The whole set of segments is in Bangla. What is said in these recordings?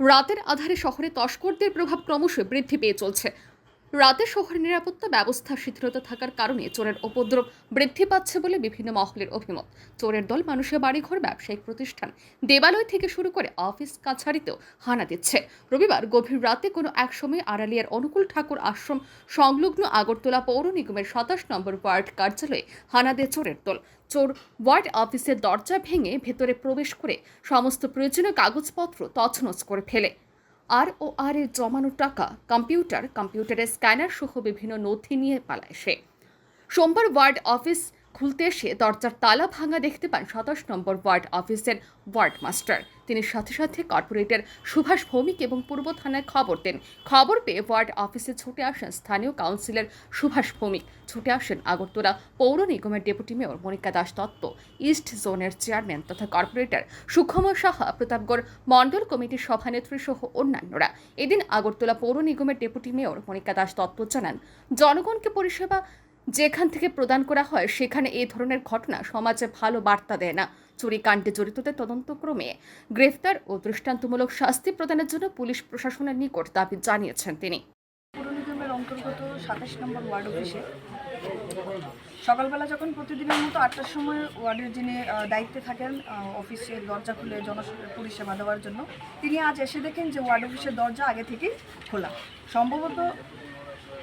রাতের আধারে শহরে তস্করদের প্রভাব ক্রমশ বৃদ্ধি পেয়ে চলছে। রাতে শহরের নিরাপত্তা ব্যবস্থা শিথিলতা থাকার কারণে চোরের উপদ্রব বৃদ্ধি পাচ্ছে বলে বিভিন্ন মহলের অভিমত। চোরের দল মানুষের বাড়িঘর, ব্যবসায়িক প্রতিষ্ঠান, দেবালয় থেকে শুরু করে অফিস, কাছারিতেও হানা দিচ্ছে। রবিবার গভীর রাতে কোনো এক সময় আড়ালিয়ার অনুকূল ঠাকুর আশ্রম, সংলগ্ন আগরতলা পৌর নিগমের সাতাশ নম্বর ওয়ার্ড কার্যালয়ে হানা দেয় চোরের দল। চোর ওয়ার্ড অফিসের দরজা ভেঙে ভেতরে প্রবেশ করে সমস্ত প্রয়োজনীয় কাগজপত্র তছনছ করে ফেলে। আর ও আর এর জমানো টাকা কম্পিউটার, কম্পিউটারের স্ক্যানার সহ বিভিন্ন নথি নিয়ে পালায় সে। সোমবার ওয়ার্ড অফিস খুলতে এসে দরজার তালা ভাঙা দেখতে পান সাতাশ নম্বর ওয়ার্ড অফিসের ওয়ার্ড মাস্টার তিনি সাথে সাথে কর্পোরেটর সুভাষ ভৌমিক এবং পূর্ব থানায় খবর দেন। খবর পেয়ে ওয়ার্ড অফিসে ছুটে আসেন স্থানীয় কাউন্সিলর সুভাষ ভৌমিক। ছুটে আসেন আগরতলা পৌর নিগমের deputy mayor Monika Das Dutta, east জোনের চেয়ারম্যান তথা কর্পোরেটর সুখময় সাহা, প্রতাপগড় মণ্ডল কমিটির সভানেত্রী সহ অন্যান্যরা। এদিন আগরতলা পৌর নিগমের ডেপুটি মেয়র মনিকা দাস দত্ত জানান, জনগণকে পরিষেবা যেখান থেকে প্রদান করা হয়, সেখানে এই ধরনের ঘটনা সমাজে ভালো বার্তা দেয় না। চুরি কাণ্ডে জড়িতদের তদন্তক্রমে গ্রেফতার ও দৃষ্টান্তমূলক শাস্তি প্রদানের জন্য পুলিশ প্রশাসনের নিকট দাবি জানিয়েছেন তিনি। অন্তর্গত সাতাশ নম্বর ওয়ার্ড সকালবেলা যখন প্রতিদিনের মতো আটটার সময় ওয়ার্ডের যিনি দায়িত্বে থাকেন অফিসের দরজা খুলে পরিষেবা দেওয়ার জন্য, তিনি আজ এসে দেখেন যে ওয়ার্ড অফিসের দরজা আগে থেকেই খোলা। সম্ভবত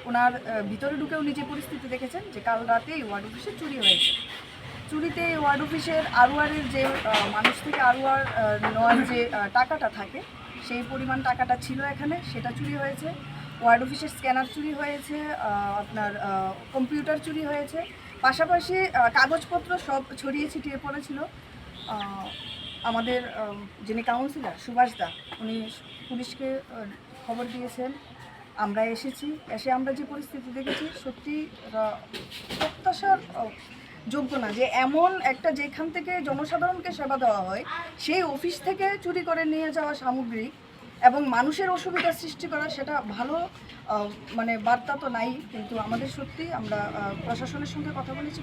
ওনার ভিতরে ঢুকেও নিজে পরিস্থিতি দেখেছেন যে কাল রাতেই ওয়ার্ড অফিসে চুরি হয়েছে। চুরিতে ওয়ার্ড অফিসের আরওয়ারের যে মানুষ থেকে আরওয়ার নেওয়ার যে টাকাটা থাকে, সেই পরিমাণ টাকাটা ছিল এখানে, সেটা চুরি হয়েছে। ওয়ার্ড অফিসের স্ক্যানার চুরি হয়েছে আপনার কম্পিউটার চুরি হয়েছে। পাশাপাশি কাগজপত্র সব ছড়িয়ে ছিটিয়ে পড়েছিল। আমাদের যিনি কাউন্সিলর সুভাষ দা, উনি পুলিশকে খবর দিয়েছেন। আমরা এসেছি, এসে আমরা যে পরিস্থিতি দেখেছি, সত্যি প্রত্যাশার যোগ্য না যে এমন একটা যেখান থেকে জনসাধারণকে সেবা দেওয়া হয়, সেই অফিস থেকে চুরি করে নিয়ে যাওয়া সামগ্রী এবং মানুষের অসুবিধার সৃষ্টি করা, সেটা ভালো মানে বার্তা তো নাই, কিন্তু আমাদের সত্যি আমরা প্রশাসনের সঙ্গে কথা বলেছি,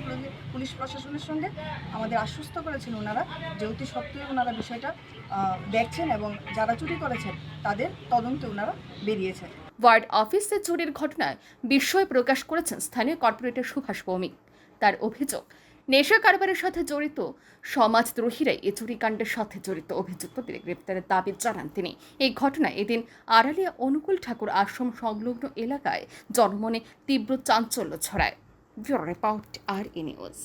পুলিশ প্রশাসনের সঙ্গে। আমাদের আশ্বস্ত করেছেন ওনারা যে অতি সত্ত্বেও ওনারা বিষয়টা দেখছেন এবং যারা চুরি করেছেন, তাদের তদন্তে ওনারা বেরিয়েছেন। ওয়ার্ড অফিসে চুরির ঘটনায় বিস্ময় প্রকাশ করেছেন স্থানীয় কর্পোরেটর সুভাষ ভৌমিক। তার অভিযোগ, নেশা কারবারের সাথে জড়িত, সমাজদ্রোহীরাই এ চুরিকাণ্ডের সাথে জড়িত অভিযুক্তদের গ্রেপ্তারের দাবি জানান তিনি। এই ঘটনায় এদিন আড়ালিয়া অনুকূল ঠাকুর আশ্রম সংলগ্ন এলাকায় জনমনে তীব্র চাঞ্চল্য ছড়ায়। Bureau report, R E news.